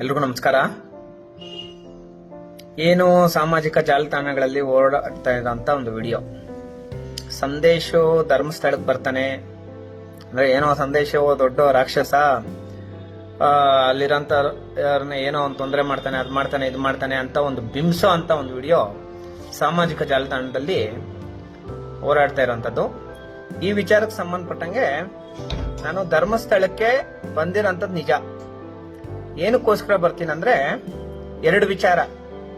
ಎಲ್ರಿಗೂ ನಮಸ್ಕಾರ. ಏನು ಸಾಮಾಜಿಕ ಜಾಲತಾಣಗಳಲ್ಲಿ ಓಡಾಡ್ತಾ ಇದ್ದಂತ ಒಂದು ವಿಡಿಯೋ. ಸಂದೇಶ ಧರ್ಮಸ್ಥಳಕ್ಕೆ ಬರ್ತಾನೆ. ಅಂದ್ರೆ ಏನೋ ಸಂದೇಶವೋ ದೊಡ್ಡ ರಾಕ್ಷಸ ಅಲ್ಲಿರೋಂಥ ಏನೋ ಒಂದು ತೊಂದರೆ ಮಾಡ್ತಾನೆ, ಅದು ಮಾಡ್ತಾನೆ, ಇದು ಮಾಡ್ತಾನೆ ಅಂತ ಒಂದು ಬಿಂಸೋ ಅಂತ ಒಂದು ವಿಡಿಯೋ ಸಾಮಾಜಿಕ ಜಾಲತಾಣದಲ್ಲಿ ಹೋರಾಡ್ತಾ ಇರೋಂಥದ್ದು. ಈ ವಿಚಾರಕ್ಕೆ ಸಂಬಂಧಪಟ್ಟಂಗೆ ನಾನು ಧರ್ಮಸ್ಥಳಕ್ಕೆ ಬಂದಿರೋಂಥದ್ದು ನಿಜ. ಏನಕ್ಕೋಸ್ಕರ ಬರ್ತೀನಿ ಅಂದ್ರೆ ಎರಡು ವಿಚಾರ.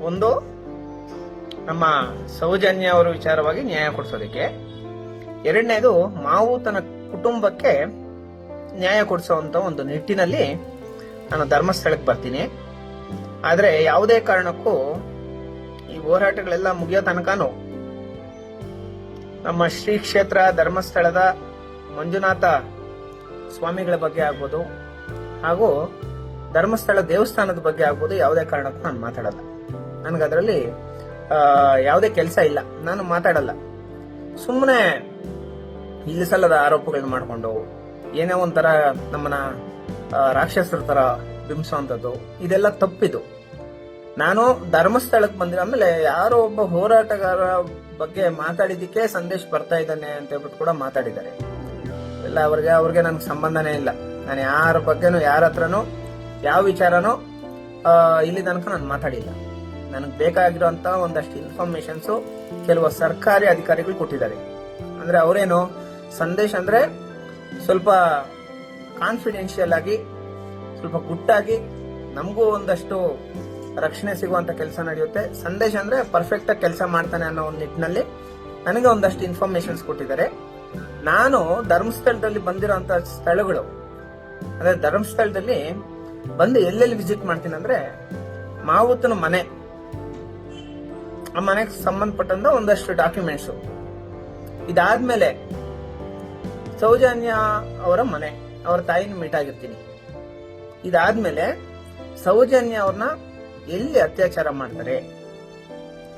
ಒಂದು, ನಮ್ಮ ಸೌಜನ್ಯ ಅವರ ವಿಚಾರವಾಗಿ ನ್ಯಾಯ ಕೊಡಿಸೋದಕ್ಕೆ. ಎರಡನೇದು, ಮಾವು ತನ್ನ ಕುಟುಂಬಕ್ಕೆ ನ್ಯಾಯ ಕೊಡಿಸುವಂತ ಒಂದು ನಿಟ್ಟಿನಲ್ಲಿ ನಾನು ಧರ್ಮಸ್ಥಳಕ್ಕೆ ಬರ್ತೀನಿ. ಆದರೆ ಯಾವುದೇ ಕಾರಣಕ್ಕೂ ಈ ಹೋರಾಟಗಳೆಲ್ಲ ಮುಗಿಯೋ ತನಕನೂ ನಮ್ಮ ಶ್ರೀ ಕ್ಷೇತ್ರ, ಧರ್ಮಸ್ಥಳದ ಮಂಜುನಾಥ ಸ್ವಾಮಿಗಳ ಬಗ್ಗೆ ಆಗ್ಬೋದು. ಹಾಗೂ ಧರ್ಮಸ್ಥಳ ದೇವಸ್ಥಾನದ ಬಗ್ಗೆ ಆಗ್ಬೋದು ಯಾವುದೇ ಕಾರಣಕ್ಕೂ ನಾನು ಮಾತಾಡಲ್ಲ. ನನಗೆ ಅದರಲ್ಲಿ ಯಾವುದೇ ಕೆಲಸ ಇಲ್ಲ. ನಾನು ಮಾತಾಡಲ್ಲ. ಸುಮ್ಮನೆ ಇಲ್ಲಿ ಸಲ್ಲದ ಆರೋಪಗಳನ್ನ ಮಾಡಿಕೊಂಡು, ಏನೋ ಒಂಥರ ನಮ್ಮನ್ನ ರಾಕ್ಷಸರ ತರ ಬಿಂಬಿಸುವಂಥದ್ದು, ಇದೆಲ್ಲ ತಪ್ಪಿದು. ನಾನು ಧರ್ಮಸ್ಥಳಕ್ಕೆ ಬಂದಿರೋ ಆಮೇಲೆ ಯಾರೋ ಒಬ್ಬ ಹೋರಾಟಗಾರ ಬಗ್ಗೆ ಮಾತಾಡಿದ್ದಕ್ಕೆ ಸಂದೇಶ್ ಬರ್ತಾ ಇದ್ದಾನೆ ಅಂತ ಹೇಳ್ಬಿಟ್ಟು ಕೂಡ ಮಾತಾಡಿದ್ದಾರೆ. ಇಲ್ಲ ಅವ್ರಿಗೆ ಅವ್ರಿಗೆ ನನಗೆ ಸಂಬಂಧನೇ ಇಲ್ಲ. ನಾನು ಯಾರ ಬಗ್ಗೆನೂ, ಯಾರ ಹತ್ರನೂ ಯಾವ ವಿಚಾರನೂ ಇಲ್ಲಿ ತನಕ ನಾನು ಮಾತಾಡಿಲ್ಲ. ನನಗೆ ಬೇಕಾಗಿರುವಂತ ಒಂದಷ್ಟು ಇನ್ಫಾರ್ಮೇಶನ್ಸು ಕೆಲವು ಸರ್ಕಾರಿ ಅಧಿಕಾರಿಗಳು ಕೊಟ್ಟಿದ್ದಾರೆ. ಅಂದ್ರೆ ಅವರೇನು, ಸಂದೇಶ ಅಂದ್ರೆ ಸ್ವಲ್ಪ ಕಾನ್ಫಿಡೆನ್ಷಿಯಲ್ ಆಗಿ, ಸ್ವಲ್ಪ ಗುಟ್ಟಾಗಿ ನಮಗೂ ಒಂದಷ್ಟು ರಕ್ಷಣೆ ಸಿಗುವಂತ ಕೆಲಸ ನಡೆಯುತ್ತೆ. ಸಂದೇಶ ಅಂದ್ರೆ ಪರ್ಫೆಕ್ಟ್ ಆಗಿ ಕೆಲಸ ಮಾಡ್ತಾನೆ ಅನ್ನೋ ಒಂದು ನಿಟ್ಟಿನಲ್ಲಿ ನನಗೆ ಒಂದಷ್ಟು ಇನ್ಫಾರ್ಮೇಶನ್ಸ್ ಕೊಟ್ಟಿದ್ದಾರೆ. ನಾನು ಧರ್ಮಸ್ಥಳದಲ್ಲಿ ಬಂದಿರೋ ಸ್ಥಳಗಳು, ಅಂದ್ರೆ ಧರ್ಮಸ್ಥಳದಲ್ಲಿ ಬಂದು ಎಲ್ಲೆಲ್ಲಿ ವಿಸಿಟ್ ಮಾಡ್ತೀನಿ ಅಂದ್ರೆ ಮಾವುತನ ಮನೆ. ಆ ಮನೆಗೆ ಸಂಬಂಧಪಟ್ಟಂತ ಒಂದಷ್ಟು ಡಾಕ್ಯುಮೆಂಟ್ಸ್ ಇದಾದ್ಮೇಲೆ ಸೌಜನ್ಯ ಅವರ ಮನೆ, ಅವರ ತಾಯಿನ ಮೀಟ್ ಆಗಿರ್ತೀನಿ. ಇದಾದ್ಮೇಲೆ ಸೌಜನ್ಯ ಅವ್ರನ್ನ ಎಲ್ಲಿ ಅತ್ಯಾಚಾರ ಮಾಡ್ತಾರೆ?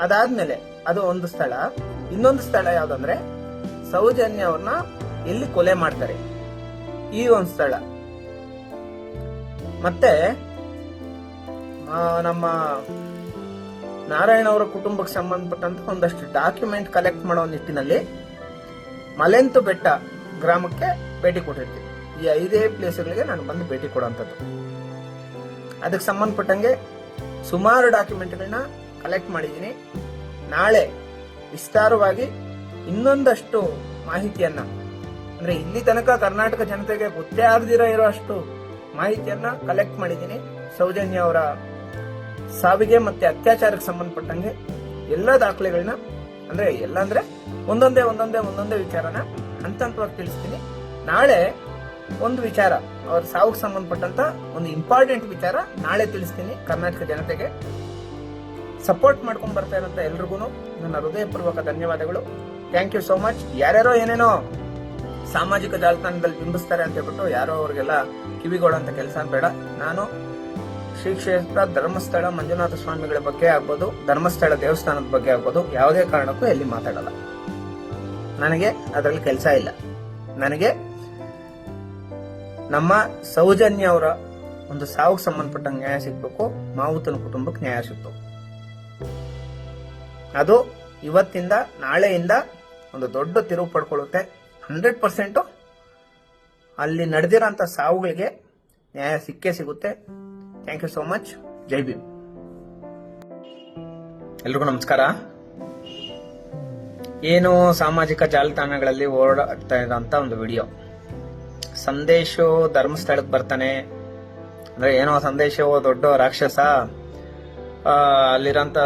ಅದಾದ್ಮೇಲೆ ಅದು ಒಂದು ಸ್ಥಳ. ಇನ್ನೊಂದು ಸ್ಥಳ ಯಾವ್ದಂದ್ರೆ ಸೌಜನ್ಯ ಅವ್ರನ್ನ ಎಲ್ಲಿ ಕೊಲೆ ಮಾಡ್ತಾರೆ? ಈ ಒಂದು ಸ್ಥಳ. ಮತ್ತೆ ನಮ್ಮ ನಾರಾಯಣ ಅವರ ಕುಟುಂಬಕ್ಕೆ ಸಂಬಂಧಪಟ್ಟಂತ ಒಂದಷ್ಟು ಡಾಕ್ಯುಮೆಂಟ್ ಕಲೆಕ್ಟ್ ಮಾಡೋ ನಿಟ್ಟಿನಲ್ಲಿ ಮಲೆಂತು ಬೆಟ್ಟ ಗ್ರಾಮಕ್ಕೆ ಭೇಟಿ ಕೊಟ್ಟಿರ್ತೀನಿ ಈ ಐದೇ ಪ್ಲೇಸ್ಗಳಿಗೆ ನಾನು ಬಂದು ಭೇಟಿ ಕೊಡುವಂಥದ್ದು ಅದಕ್ಕೆ ಸಂಬಂಧಪಟ್ಟಂಗೆ ಸುಮಾರು ಡಾಕ್ಯುಮೆಂಟ್ಗಳನ್ನ ಕಲೆಕ್ಟ್ ಮಾಡಿದ್ದೀನಿ. ನಾಳೆ ವಿಸ್ತಾರವಾಗಿ ಇನ್ನೊಂದಷ್ಟು ಮಾಹಿತಿಯನ್ನ, ಅಂದ್ರೆ ಇಲ್ಲಿ ತನಕ ಕರ್ನಾಟಕ ಜನತೆಗೆ ಗೊತ್ತೇ ಆಗದಿರೋ ಇರೋಷ್ಟು ಮಾಹಿತಿಯನ್ನ ಕಲೆಕ್ಟ್ ಮಾಡಿದ್ದೀನಿ. ಸೌಜನ್ಯ ಅವರ ಸಾವಿಗೆ ಮತ್ತೆ ಅತ್ಯಾಚಾರಕ್ಕೆ ಸಂಬಂಧಪಟ್ಟಂಗೆ ಎಲ್ಲ ದಾಖಲೆಗಳನ್ನ, ಅಂದ್ರೆ ಎಲ್ಲ ಅಂದ್ರೆ ಒಂದೊಂದೇ ಒಂದೊಂದೇ ಒಂದೊಂದೇ ವಿಚಾರನ ಹಂತ ಹಂತವಾಗಿ ತಿಳಿಸ್ತೀನಿ. ನಾಳೆ ಒಂದು ವಿಚಾರ, ಅವ್ರ ಸಾವಿಗೆ ಸಂಬಂಧಪಟ್ಟಂತ ಒಂದು ಇಂಪಾರ್ಟೆಂಟ್ ವಿಚಾರ ನಾಳೆ ತಿಳಿಸ್ತೀನಿ ಕರ್ನಾಟಕ ಜನತೆಗೆ. ಸಪೋರ್ಟ್ ಮಾಡ್ಕೊಂಡ್ ಬರ್ತಾ ಇರೋಂತ ಎಲ್ರಿಗೂ ನನ್ನ ಹೃದಯಪೂರ್ವಕ ಧನ್ಯವಾದಗಳು. ಥ್ಯಾಂಕ್ ಯು ಸೋ ಮಚ್ ಯಾರ್ಯಾರೋ ಏನೇನೋ ಸಾಮಾಜಿಕ ಜಾಲತಾಣದಲ್ಲಿ ಬಿಂಬಿಸ್ತಾರೆ ಅಂತ ಹೇಳ್ಬಿಟ್ಟು ಯಾರೋ ಅವ್ರಿಗೆಲ್ಲ ಅಂತ ಕೆಲಸ ಬೇಡ. ನಾನು ಶ್ರೀ ಕ್ಷೇತ್ರ ಧರ್ಮಸ್ಥಳ ಮಂಜುನಾಥ ಸ್ವಾಮಿಗಳ ಬಗ್ಗೆ ಆಗ್ಬೋದು, ಧರ್ಮಸ್ಥಳ ದೇವಸ್ಥಾನದ ಬಗ್ಗೆ ಆಗ್ಬೋದು, ಯಾವುದೇ ಕಾರಣಕ್ಕೂ ಎಲ್ಲಿ ಮಾತಾಡಲ್ಲ. ನನಗೆ ಅದರಲ್ಲಿ ಕೆಲಸ ಇಲ್ಲ. ನನಗೆ ನಮ್ಮ ಸೌಜನ್ಯ ಅವರ ಒಂದು ಸಾವಿಗೆ ಸಂಬಂಧಪಟ್ಟ ನ್ಯಾಯ ಸಿಗ್ಬೇಕು, ಮಾವುತನ ಕುಟುಂಬಕ್ಕೆ ನ್ಯಾಯ ಸಿಗ್ತು. ಅದು ಇವತ್ತಿಂದ ನಾಳೆಯಿಂದ ಒಂದು ದೊಡ್ಡ ತಿರುವು ಪಡ್ಕೊಳ್ಳುತ್ತೆ. ಹಂಡ್ರೆಡ್ ಪರ್ಸೆಂಟು ಅಲ್ಲಿ ನಡೆದಿರೋಂಥ ಸಾವುಗಳಿಗೆ ನ್ಯಾಯ ಸಿಕ್ಕೇ ಸಿಗುತ್ತೆ. ಥ್ಯಾಂಕ್ ಯು ಸೋ ಮಚ್ ಜೈ ಭೀಮ್. ಎಲ್ರಿಗೂ ನಮಸ್ಕಾರ. ಏನು ಸಾಮಾಜಿಕ ಜಾಲತಾಣಗಳಲ್ಲಿ ಓಡಾಡ್ತಾ ಇರೋಂಥ ಒಂದು ವಿಡಿಯೋ. ಸಂದೇಶ ಧರ್ಮಸ್ಥಳಕ್ಕೆ ಬರ್ತಾನೆ. ಅಂದ್ರೆ ಏನೋ ಸಂದೇಶವೋ ದೊಡ್ಡ ರಾಕ್ಷಸ ಅಲ್ಲಿರೋ ಅಲ್ಲಿರೋಂಥ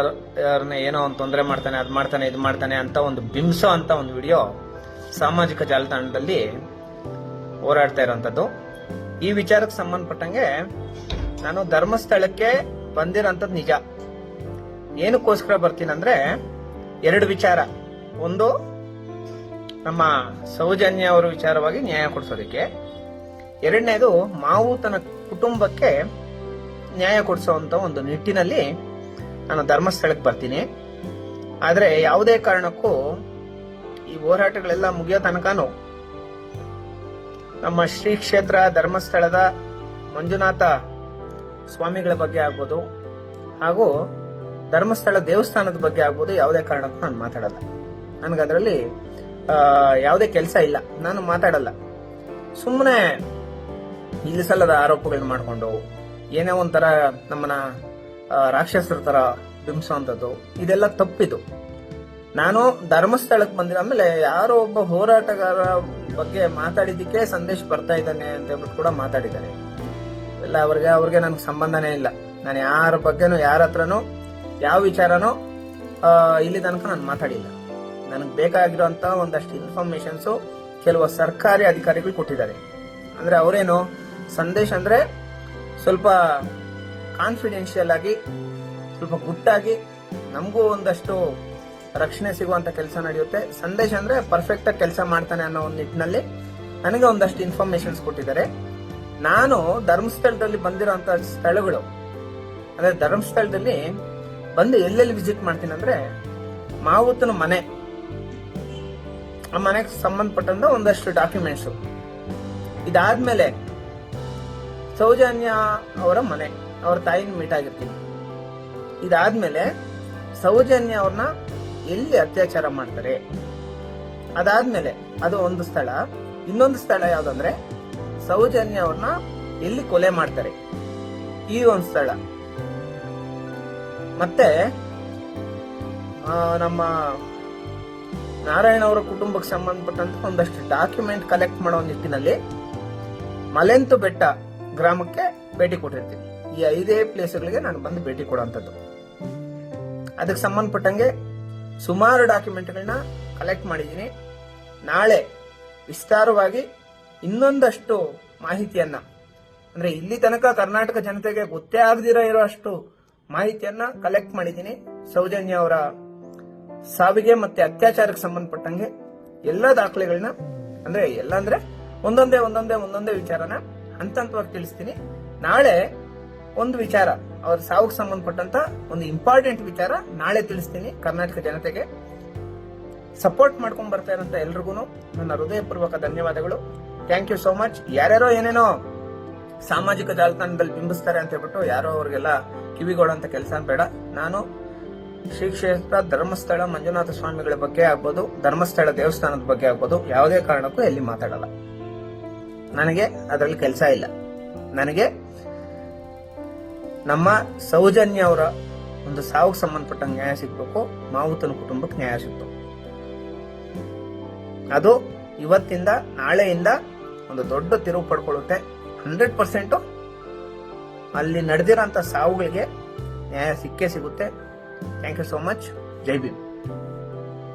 ಏನೋ ಒಂದು ತೊಂದರೆ ಮಾಡ್ತಾನೆ, ಅದು ಮಾಡ್ತಾನೆ, ಇದು ಮಾಡ್ತಾನೆ ಅಂತ ಒಂದು ಬಿಂಬಿಸೋ ಅಂತ ಒಂದು ವಿಡಿಯೋ. ಸಾಮಾಜಿಕ ಜಾಲತಾಣದಲ್ಲಿ ಹೋರಾಡ್ತಾ ಇರೋಂಥದ್ದು. ಈ ವಿಚಾರಕ್ಕೆ ಸಂಬಂಧಪಟ್ಟಂಗೆ ನಾನು ಧರ್ಮಸ್ಥಳಕ್ಕೆ ಬಂದಿರೋಂಥದ್ದು ನಿಜ. ಏನಕ್ಕೋಸ್ಕರ ಬರ್ತೀನಿ ಅಂದ್ರೆ ಎರಡು ವಿಚಾರ. ಒಂದು, ನಮ್ಮ ಸೌಜನ್ಯ ಅವರ ವಿಚಾರವಾಗಿ ನ್ಯಾಯ ಕೊಡಿಸೋದಕ್ಕೆ. ಎರಡನೇದು, ಮಾವು ತನ್ನ ಕುಟುಂಬಕ್ಕೆ ನ್ಯಾಯ ಕೊಡಿಸುವಂತ ಒಂದು ನಿಟ್ಟಿನಲ್ಲಿ ನಾನು ಧರ್ಮಸ್ಥಳಕ್ಕೆ ಬರ್ತೀನಿ. ಆದರೆ ಯಾವುದೇ ಕಾರಣಕ್ಕೂ ಈ ಹೋರಾಟಗಳೆಲ್ಲ ಮುಗಿಯೋ ತನಕನೂ ನಮ್ಮ ಶ್ರೀ ಕ್ಷೇತ್ರ ಧರ್ಮಸ್ಥಳದ ಮಂಜುನಾಥ ಸ್ವಾಮಿಗಳ ಬಗ್ಗೆ ಆಗ್ಬೋದು ಹಾಗೂ ಧರ್ಮಸ್ಥಳ ದೇವಸ್ಥಾನದ ಬಗ್ಗೆ ಆಗ್ಬೋದು ಯಾವುದೇ ಕಾರಣಕ್ಕೂ ನಾನು ಮಾತಾಡಲ್ಲ. ನನಗೆ ಅದರಲ್ಲಿ ಯಾವುದೇ ಕೆಲಸ ಇಲ್ಲ. ನಾನು ಮಾತಾಡಲ್ಲ. ಸುಮ್ಮನೆ ಇಲ್ಲಿ ಸಲ್ಲದ ಆರೋಪಗಳನ್ನ ಮಾಡಿಕೊಂಡು, ಏನೇ ಒಂಥರ ನಮ್ಮನ್ನ ರಾಕ್ಷಸರ ತರ ಬಿಂಬಿಸುವಂಥದ್ದು, ಇದೆಲ್ಲ ತಪ್ಪಿದು. ನಾನು ಧರ್ಮಸ್ಥಳಕ್ಕೆ ಬಂದಿರ ಆಮೇಲೆ ಯಾರೋ ಒಬ್ಬ ಹೋರಾಟಗಾರ ಬಗ್ಗೆ ಮಾತಾಡಿದ್ದಕ್ಕೆ ಸಂದೇಶ್ ಬರ್ತಾ ಇದ್ದಾನೆ ಅಂತ ಹೇಳ್ಬಿಟ್ಟು ಕೂಡ ಮಾತಾಡಿದ್ದಾರೆ. ಎಲ್ಲ ಅವ್ರಿಗೆ ಅವ್ರಿಗೆ ನನಗೆ ಸಂಬಂಧನೇ ಇಲ್ಲ. ನಾನು ಯಾರ ಬಗ್ಗೆನೂ, ಯಾರ ಹತ್ರನೂ, ಯಾವ ವಿಚಾರನೂ ಇಲ್ಲಿ ತನಕ ನಾನು ಮಾತಾಡಿಲ್ಲ. ನನಗೆ ಬೇಕಾಗಿರುವಂತ ಒಂದಷ್ಟು ಇನ್ಫಾರ್ಮೇಶನ್ಸು ಕೆಲವು ಸರ್ಕಾರಿ ಅಧಿಕಾರಿಗಳು ಕೊಟ್ಟಿದ್ದಾರೆ. ಅಂದ್ರೆ ಅವರೇನು, ಸಂದೇಶ್ ಅಂದ್ರೆ ಸ್ವಲ್ಪ ಕಾನ್ಫಿಡೆನ್ಷಿಯಲ್ ಆಗಿ, ಸ್ವಲ್ಪ ಗುಟ್ಟಾಗಿ, ನಮಗೂ ಒಂದಷ್ಟು ರಕ್ಷಣೆ ಸಿಗುವಂತ ಕೆಲಸ ನಡೆಯುತ್ತೆ. ಸಂದೇಶ್ ಅಂದ್ರೆ ಪರ್ಫೆಕ್ಟ್ ಆಗಿ ಕೆಲಸ ಮಾಡ್ತಾನೆ ಅನ್ನೋ ಒಂದು ನಿಟ್ಟಿನಲ್ಲಿ ನನಗೆ ಒಂದಷ್ಟು ಇನ್ಫಾರ್ಮೇಶನ್ಸ್ ಕೊಟ್ಟಿದ್ದಾರೆ. ನಾನು ಧರ್ಮಸ್ಥಳದಲ್ಲಿ ಬಂದಿರೋಂತ ಸ್ಥಳಗಳು, ಅಂದ್ರೆ ಧರ್ಮಸ್ಥಳದಲ್ಲಿ ಬಂದು ಎಲ್ಲೆಲ್ಲಿ ವಿಸಿಟ್ ಮಾಡ್ತೀನಿ ಅಂದ್ರೆ ಮಾವುತನ ಮನೆ, ಆ ಮನೆಗೆ ಸಂಬಂಧಪಟ್ಟಂತ ಒಂದಷ್ಟು ಡಾಕ್ಯುಮೆಂಟ್ಸ್ ಇದಾದ್ಮೇಲೆ ಸೌಜನ್ಯ ಅವರ ಮನೆ, ಅವ್ರ ತಾಯಿನ ಮೀಟ್ ಆಗಿರ್ತೀನಿ. ಇದಾದ್ಮೇಲೆ ಸೌಜನ್ಯ ಅವ್ರನ್ನ ಎಲ್ಲಿ ಅತ್ಯಾಚಾರ ಮಾಡ್ತಾರೆ? ಅದಾದ್ಮೇಲೆ ಅದು ಒಂದು ಸ್ಥಳ. ಇನ್ನೊಂದು ಸ್ಥಳ ಯಾವ್ದಂದ್ರೆ ಸೌಜನ್ಯ ಅವ್ರನ್ನ ಎಲ್ಲಿ ಕೊಲೆ ಮಾಡ್ತಾರೆ? ಈ ಒಂದು ಸ್ಥಳ. ಮತ್ತೆ ನಮ್ಮ ನಾರಾಯಣ ಅವರ ಕುಟುಂಬಕ್ಕೆ ಸಂಬಂಧಪಟ್ಟಂತ ಒಂದಷ್ಟು ಡಾಕ್ಯುಮೆಂಟ್ ಕಲೆಕ್ಟ್ ಮಾಡೋ ನಿಟ್ಟಿನಲ್ಲಿ ಮಲೆಂತು ಬೆಟ್ಟ ಗ್ರಾಮಕ್ಕೆ ಭೇಟಿ ಕೊಟ್ಟಿರ್ತೀನಿ. ಈ ಐದೇ ಪ್ಲೇಸ್ಗಳಿಗೆ ನಾನು ಬಂದು ಭೇಟಿ ಕೊಡುವಂಥದ್ದು ಅದಕ್ಕೆ ಸಂಬಂಧಪಟ್ಟಂಗೆ ಸುಮಾರು ಡಾಕ್ಯುಮೆಂಟ್ಗಳನ್ನ ಕಲೆಕ್ಟ್ ಮಾಡಿದ್ದೀನಿ. ನಾಳೆ ವಿಸ್ತಾರವಾಗಿ ಇನ್ನೊಂದಷ್ಟು ಮಾಹಿತಿಯನ್ನ, ಅಂದ್ರೆ ಇಲ್ಲಿ ತನಕ ಕರ್ನಾಟಕ ಜನತೆಗೆ ಗೊತ್ತೇ ಆಗದಿರೋ ಇರೋ ಅಷ್ಟು ಮಾಹಿತಿಯನ್ನ ಕಲೆಕ್ಟ್ ಮಾಡಿದ್ದೀನಿ. ಸೌಜನ್ಯ ಅವರ ಸಾವಿಗೆ ಮತ್ತೆ ಅತ್ಯಾಚಾರಕ್ಕೆ ಸಂಬಂಧಪಟ್ಟಂಗೆ ಎಲ್ಲ ದಾಖಲೆಗಳನ್ನ, ಅಂದ್ರೆ ಎಲ್ಲ ಅಂದ್ರೆ ಒಂದೊಂದೇ ಒಂದೊಂದೇ ಒಂದೊಂದೇ ವಿಚಾರನ ಹಂತ ಹಂತವಾಗಿ ತಿಳಿಸ್ತೀನಿ. ನಾಳೆ ಒಂದು ವಿಚಾರ. ಅವ್ರ ಸಾವಿಗೆ ಸಂಬಂಧಪಟ್ಟಂತ ಒಂದು ಇಂಪಾರ್ಟೆಂಟ್ ವಿಚಾರ ನಾಳೆ ತಿಳಿಸ್ತೀನಿ ಕರ್ನಾಟಕ ಜನತೆಗೆ. ಸಪೋರ್ಟ್ ಮಾಡ್ಕೊಂಡ್ ಬರ್ತಾ ಇರೋಂತ ಎಲ್ರಿಗೂ ನನ್ನ ಹೃದಯಪೂರ್ವಕ ಧನ್ಯವಾದಗಳು. ಥ್ಯಾಂಕ್ ಯು ಸೋ ಮಚ್ ಯಾರ್ಯಾರೋ ಏನೇನೋ ಸಾಮಾಜಿಕ ಜಾಲತಾಣದಲ್ಲಿ ಬಿಂಬಿಸ್ತಾರೆ ಅಂತ ಹೇಳ್ಬಿಟ್ಟು ಯಾರೋ ಅವ್ರಿಗೆಲ್ಲ ಕಿವಿಗೋಡಂತ ಕೆಲಸ ಬೇಡ. ನಾನು ಶ್ರೀ ಕ್ಷೇತ್ರ ಧರ್ಮಸ್ಥಳ ಮಂಜುನಾಥ ಸ್ವಾಮಿಗಳ ಬಗ್ಗೆ ಆಗ್ಬೋದು, ಧರ್ಮಸ್ಥಳ ದೇವಸ್ಥಾನದ ಬಗ್ಗೆ ಆಗ್ಬೋದು, ಯಾವುದೇ ಕಾರಣಕ್ಕೂ ಎಲ್ಲಿ ಮಾತಾಡಲ್ಲ. ನನಗೆ ಅದರಲ್ಲಿ ಕೆಲಸ ಇಲ್ಲ. ನನಗೆ ನಮ್ಮ ಸೌಜನ್ಯ ಅವರ ಒಂದು ಸಾವಿಗೆ ಸಂಬಂಧಪಟ್ಟ ನ್ಯಾಯ ಸಿಗ್ಬೇಕು, ಮಾವುತನ ಕುಟುಂಬಕ್ಕೆ ನ್ಯಾಯ ಸಿಗ್ತು ಅದು ಇವತ್ತಿಂದ, ನಾಳೆಯಿಂದ ಒಂದು ದೊಡ್ಡ ತಿರುವು ಪಡ್ಕೊಳ್ಳುತ್ತೆ. ಹಂಡ್ರೆಡ್ ಪರ್ಸೆಂಟು ಅಲ್ಲಿ ನಡೆದಿರೋಂಥ ಸಾವುಗಳಿಗೆ ನ್ಯಾಯ ಸಿಕ್ಕೇ ಸಿಗುತ್ತೆ. Thank you so much. Jai Bhim.